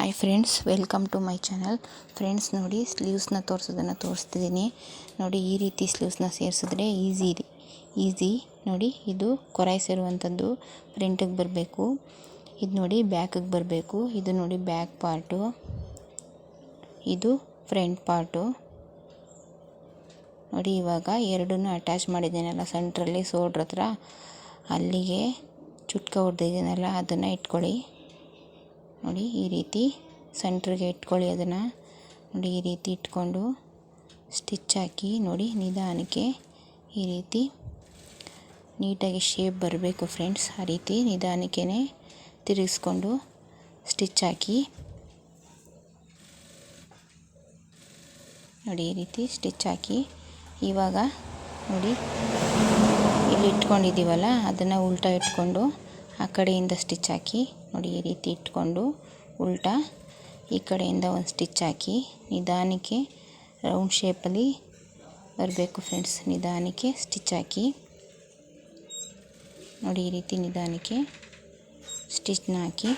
Hi friends welcome to my channel friends ನೋಡಿ ಸ್ಲೀವ್ಸ್ನ ತೋರಿಸೋದನ್ನು ತೋರಿಸ್ತಿದ್ದೀನಿ. ನೋಡಿ ಈ ರೀತಿ ಸ್ಲೀವ್ಸ್ನ ಸೇರಿಸಿದ್ರೆ ಈಸಿ ಇದೆ ಈಸಿ ನೋಡಿ ಇದು ಕೊರಾಯಿಸಿರುವಂಥದ್ದು ಫ್ರಂಟಿಗೆ ಬರಬೇಕು. ಇದು ನೋಡಿ ಬ್ಯಾಕಿಗೆ ಬರಬೇಕು. ಇದು ನೋಡಿ ಬ್ಯಾಕ್ ಪಾರ್ಟು ಇದು ಫ್ರಂಟ್ ಪಾರ್ಟು ನೋಡಿ ಇವಾಗ ಎರಡನ್ನೂ ಅಟ್ಯಾಚ್ ಮಾಡಿದ್ದೀನಲ್ಲ ಸೆಂಟ್ರಲ್ಲಿ ಸೋಡ್ರ ಹತ್ರ. ಅಲ್ಲಿಗೆ ಚುಟ್ಕ ಹೊಡೆದಿದ್ದೀನಲ್ಲ, ಅದನ್ನು ಇಟ್ಕೊಳ್ಳಿ. ನೋಡಿ ಈ ರೀತಿ ಸೆಂಟ್ರಿಗೆ ಇಟ್ಕೊಳ್ಳಿ ಅದನ್ನು. ನೋಡಿ ಈ ರೀತಿ ಇಟ್ಕೊಂಡು ಸ್ಟಿಚ್ ಹಾಕಿ ನೋಡಿ ನಿಧಾನಕ್ಕೆ ಈ ರೀತಿ ನೀಟಾಗಿ ಶೇಪ್ ಬರಬೇಕು ಫ್ರೆಂಡ್ಸ್. ಆ ರೀತಿ ನಿಧಾನಕ್ಕೆ ತಿರುಗಿಸ್ಕೊಂಡು ಸ್ಟಿಚ್ ಹಾಕಿ ನೋಡಿ ಈ ರೀತಿ ಸ್ಟಿಚ್ ಹಾಕಿ ಇವಾಗ ನೋಡಿ ಇಲ್ಲಿ ಇಟ್ಕೊಂಡಿದ್ದೀವಲ್ಲ ಅದನ್ನು ಉಲ್ಟಾ ಇಟ್ಕೊಂಡು ಆ ಕಡೆಯಿಂದ ಸ್ಟಿಚ್ ಹಾಕಿ, ನೋಡಿ ಈ ರೀತಿ ಇಟ್ಕೊಂಡು ಉಲ್ಟಾ ಈ ಕಡೆಯಿಂದ ಒಂದು ಸ್ಟಿಚ್ ಹಾಕಿ, ನಿಧಾನಕ್ಕೆ ರೌಂಡ್ ಶೇಪಲ್ಲಿ ಬರಬೇಕು ಫ್ರೆಂಡ್ಸ್ ನಿಧಾನಕ್ಕೆ ಸ್ಟಿಚ್ ಹಾಕಿ. ನೋಡಿ ಈ ರೀತಿ ನಿಧಾನಕ್ಕೆ ಸ್ಟಿಚ್ನ ಹಾಕಿ.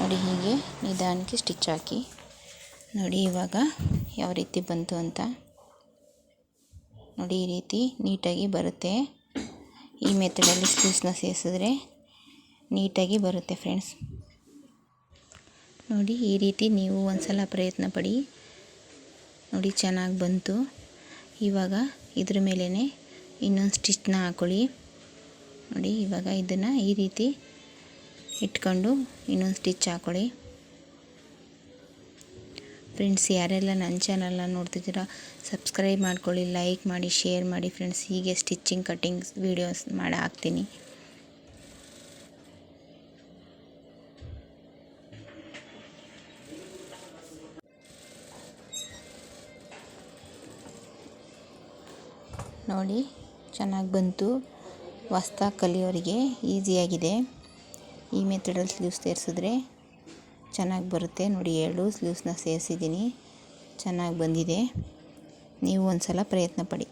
ನೋಡಿ ಹೀಗೆ ನಿಧಾನಕ್ಕೆ ಸ್ಟಿಚ್ ಹಾಕಿ. ನೋಡಿ ಇವಾಗ ಯಾವ ರೀತಿ ಬಂತು ಅಂತ. ನೋಡಿ ಈ ರೀತಿ ನೀಟಾಗಿ ಬರುತ್ತೆ. ಈ ಮೆಥಡಲ್ಲಿ ಸ್ಕೂಸ್ನ ಸೇರಿಸಿದ್ರೆ ನೀಟಾಗಿ ಬರುತ್ತೆ ಫ್ರೆಂಡ್ಸ್. ನೋಡಿ ಈ ರೀತಿ ನೀವು ಒಂದು ಸಲ ಪ್ರಯತ್ನ ಪಡಿ. ನೋಡಿ ಚೆನ್ನಾಗಿ ಬಂತು. ಇವಾಗ ಇದ್ರ ಮೇಲೇ ಇನ್ನೊಂದು ಸ್ಟಿಚ್ನ ಹಾಕೊಳ್ಳಿ. ನೋಡಿ ಇವಾಗ ಇದನ್ನು ಈ ರೀತಿ ಇಟ್ಕೊಂಡು ಇನ್ನೊಂದು ಸ್ಟಿಚ್ ಹಾಕೊಳ್ಳಿ. ಫ್ರೆಂಡ್ಸ್, ಯಾರೆಲ್ಲ ನನ್ನ ಚಾನಲ್ನ ನೋಡ್ತಿದ್ದೀರಾ ಸಬ್ಸ್ಕ್ರೈಬ್ ಮಾಡ್ಕೊಳ್ಳಿ ಲೈಕ್ ಮಾಡಿ ಶೇರ್ ಮಾಡಿ ಫ್ರೆಂಡ್ಸ್, ಹೀಗೆ ಸ್ಟಿಚ್ಚಿಂಗ್ ಕಟ್ಟಿಂಗ್ಸ್ ವೀಡಿಯೋಸ್ ಮಾಡಿ ಹಾಕ್ತೀನಿ. ನೋಡಿ, ಚೆನ್ನಾಗಿ ಬಂತು. ಹೊಸ್ದಾಗಿ ಕಲಿಯೋರಿಗೆ ಈಸಿಯಾಗಿದೆ ಈ ಮೆಥಡಲ್ಲಿ ಸ್ಲೀವ್ಸ್ ಸೇರಿಸಿದ್ರೆ ಚೆನ್ನಾಗಿ ಬರುತ್ತೆ. ನೋಡಿ ಎರಡು ಸ್ಲೀವ್ಸ್ನ ಸೇರಿಸಿದ್ದೀನಿ. ಚೆನ್ನಾಗಿ ಬಂದಿದೆ. ನೀವು ಒಂದು ಸಲ ಪ್ರಯತ್ನ ಪಡಿ.